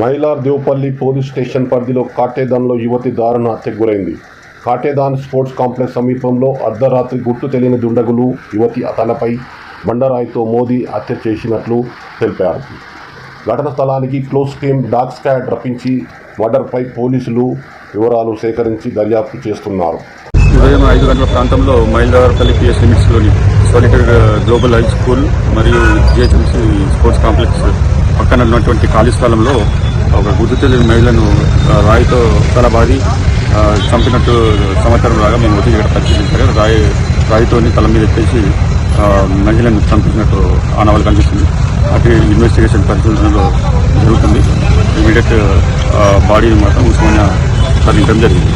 Mylar Devpally police station పరిధిలో కాటేదాన్లో యువతి దారుణ హత్యకు గురైంది. కాటేదాన్ స్పోర్ట్స్ కాంప్లెక్స్ సమీపంలో అర్ధరాత్రి గుర్తు తెలియని దుండగులు యువతి తలపై బండరాయితో మోదీ హత్య చేసినట్లు తెలిపారు. ఘటన స్థలానికి క్లోజ్ టీమ్ డాగ్ స్క్వాడ్ రప్పించి మర్డర్పై పోలీసులు వివరాలు సేకరించి దర్యాప్తు చేస్తున్నారు. ఉదయం ఐదు గంటల ప్రాంతంలో మైలవరపల్లి పిఎస్ లిమిట్స్లోని సోలిటర్ గ్లోబల్ హై స్కూల్ మరియు జిహెచ్ఎంసీ స్పోర్ట్స్ కాంప్లెక్స్ పక్కన ఉన్నటువంటి ఖాళీ స్థలంలో ఒక గుర్తు తెలియని మహిళను రాయితో తలబాది చంపినట్టు సమాచారం రాగా మేము వచ్చి ఇక్కడ పరిశీలించారు. రాయి రాయితోని తల మీద ఎత్తేసి మహిళను చంపించినట్టు ఆనవాళ్ళు కనిపిస్తుంది. అటు ఇన్వెస్టిగేషన్ పరిశీలనలో జరుగుతుంది. ఇమీడియట్ బాడీని మాత్రం ఉస్మానియా తరలించడం జరిగింది.